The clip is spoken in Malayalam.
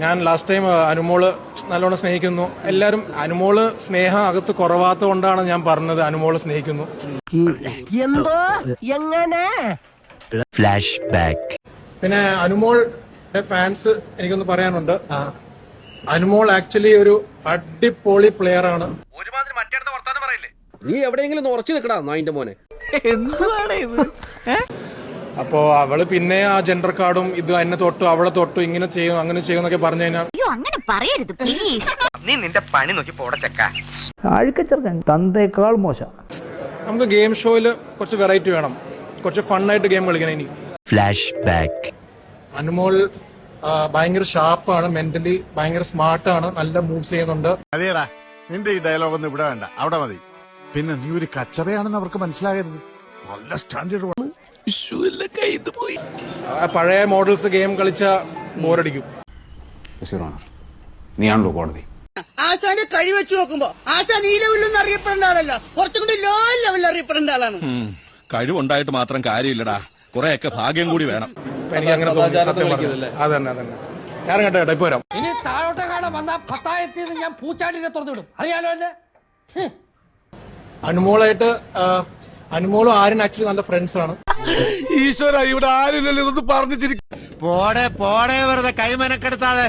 ഞാൻ ലാസ്റ്റ് ടൈം അനുമോൾ നല്ലോണം സ്നേഹിക്കുന്നു. എല്ലാവരും അനുമോൾ സ്നേഹം അകത്ത് കുറവാത്ത കൊണ്ടാണ് ഞാൻ പറഞ്ഞത് അനുമോൾ സ്നേഹിക്കുന്നു. എന്തോ? എങ്ങനെ? ഫ്ലാഷ് ബാക്ക് പിന്നെ അനുമോളുടെ ഫാൻസ് എനിക്കൊന്ന് പറയാനുണ്ട്. അനുമോൾ ആക്ച്വലി ഒരു അടിപൊളി പ്ലെയർ ആണ്. നീ എവിടെയെങ്കിലും ഉറച്ചു നിൽക്കടാ നായിന്റെ മോനെ. അപ്പോ അവൾ പിന്നെ ആ ജെൻഡർ കാർഡും ഇത് എന്നെ തൊട്ടു അവളെ തൊട്ടു ഇങ്ങനെ ചെയ്യും അങ്ങനെ ചെയ്യും എന്നൊക്കെ പറഞ്ഞു കഴിഞ്ഞാൽ അയ്യോ അങ്ങനെ പറയരുത് പ്ലീസ് നീ നിന്റെ പണി നോക്കി പോടച്ചക്ക അഴുക്കച്ചെറുക്കൻ തന്തേക്കാൾ മോശം. നമുക്ക് ഗെയിം ഷോയിൽ കുറച്ച് വെറൈറ്റി വേണം. കുറച്ച് ഫണ്ണായിട്ട് ഗെയിം കളിക്കണം ഇനി. ഫ്ലാഷ് ബാക്ക് അനുമോൾ ആ, ഭയങ്കര ഷാർപ്പാണ് മെന്റലി ഭയങ്കര സ്മാർട്ട് ആണ് നല്ല മൂവ്സ് ചെയ്യുന്നുണ്ട്. അതേടാ നിന്റെ ഈ ഡയലോഗ് ഒന്നും ഇവിടെ വേണ്ട. അവിടെ മതി. പിന്നെ നീ ഒരു കച്ചറയാണെന്ന് അവർക്ക് മനസ്സിലാകരുത്. നല്ല സ്റ്റാൻഡേർഡ് ആ, പഴയ മോഡൽസ് ഗെയിം കളിച്ച ബോറടിക്കും. നീയാണല്ലോ കോടതി. ആശാന്റെ കഴി വെച്ച് നോക്കുമ്പോ ആശാൻ ഈ ലെവലിൽ അറിയപ്പെടേണ്ട ആളല്ല. കുറച്ചും കൂടി ലോ ലെവലിൽ അറിയപ്പെടേണ്ട ആളാണ്. കഴിവുണ്ടായിട്ട് മാത്രം കാര്യമില്ലടാ. കുറെയൊക്കെ ഭാഗ്യം കൂടി വേണം. എനിക്ക് അങ്ങനെ തോന്നി സത്യം അതന്നെ അതന്നെ. ഞാൻ കേട്ടോ ഇപ്പൊ വരാം. ഇനി താഴോട്ടെ കാണാൻ വന്ന പത്തായത്തിൽ ഞാൻ പൂച്ചാട്ടിനെ തുറന്നു വിടും. അറിയാലോ അല്ലേ അനുമോളായിട്ട് അനുമോളും ആരും ആക്ച്വലി നല്ല ഫ്രണ്ട്സ് ആണ്. ഈശ്വര ഇവിടെ ആരും പോടെ പോടെ വെറുതെ കൈമനക്കെടുത്താതെ